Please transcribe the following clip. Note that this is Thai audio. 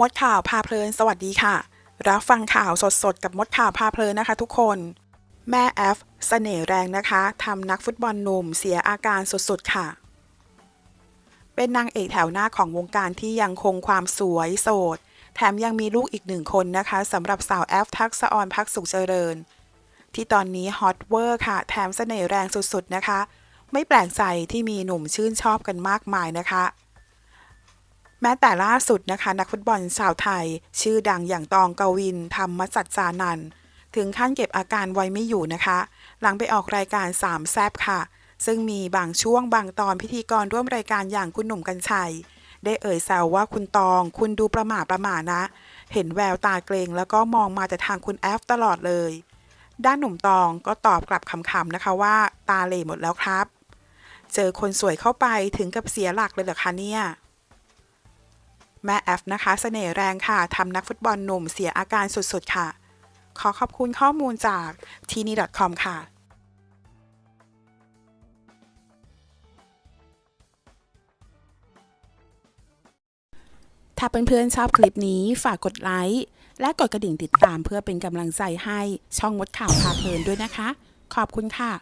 มดข่าวพาเพลิน สวัสดีค่ะ รับฟังข่าวสดๆ กับมดข่าวพาเพลินนะคะ ทุกคน แม่แอฟเสน่ห์แรงนะคะทำนักฟุตบอลหนุ่มเสียอาการสุดๆ ค่ะ เป็นนางเอกแถวหน้าของวงการที่ยังคงความสวยโสด แถมยังมีลูกอีกหนึ่งคนนะคะสำหรับสาวแอฟทักษออนพักสุขเจริญ ที่ตอนนี้ฮอตเวอร์ค่ะ แถมเสน่ห์แรงสุดๆ นะคะ ไม่แปลกใจที่มีหนุ่มชื่นชอบกันมากมายนะคะ แม้แต่ล่าสุดนะคะ นักฟุตบอลชาวไทย ชื่อดังอย่างตองกวินธรรมจัดจานันถึงขั้นเก็บอาการไว้ไม่อยู่นะคะ หลังไปออกรายการสามแซบค่ะ ซึ่งมีบางช่วงบางตอนพิธีกรร่วมรายการอย่างคุณหนุ่มกัญชัย ได้เอ่ยแซวว่าคุณตอง คุณดูประหม่าประหม่านะ เห็นแววตาเกรงแล้วก็มองมาแต่ทางคุณแอฟตลอดเลย ด้านหนุ่มตองก็ตอบกลับคำๆนะคะว่า ตาเหล่หมดแล้วครับ เจอคนสวยเข้าไปถึงกับเสียหลักเลยเหรอคะเนี่ย แม่แอฟนะคะเสน่ห์แรงค่ะทำนักฟุตบอลหนุ่มเสียอาการสุดๆ ค่ะ ขอขอบคุณข้อมูลจากทีนี .com ค่ะถ้าเพื่อนๆชอบคลิปนี้ฝากกดไลค์และกดกระดิ่งติดตามเพื่อเป็นกำลังใจให้ช่องมดข่าวพาเพลินด้วยนะคะ ขอบคุณค่ะ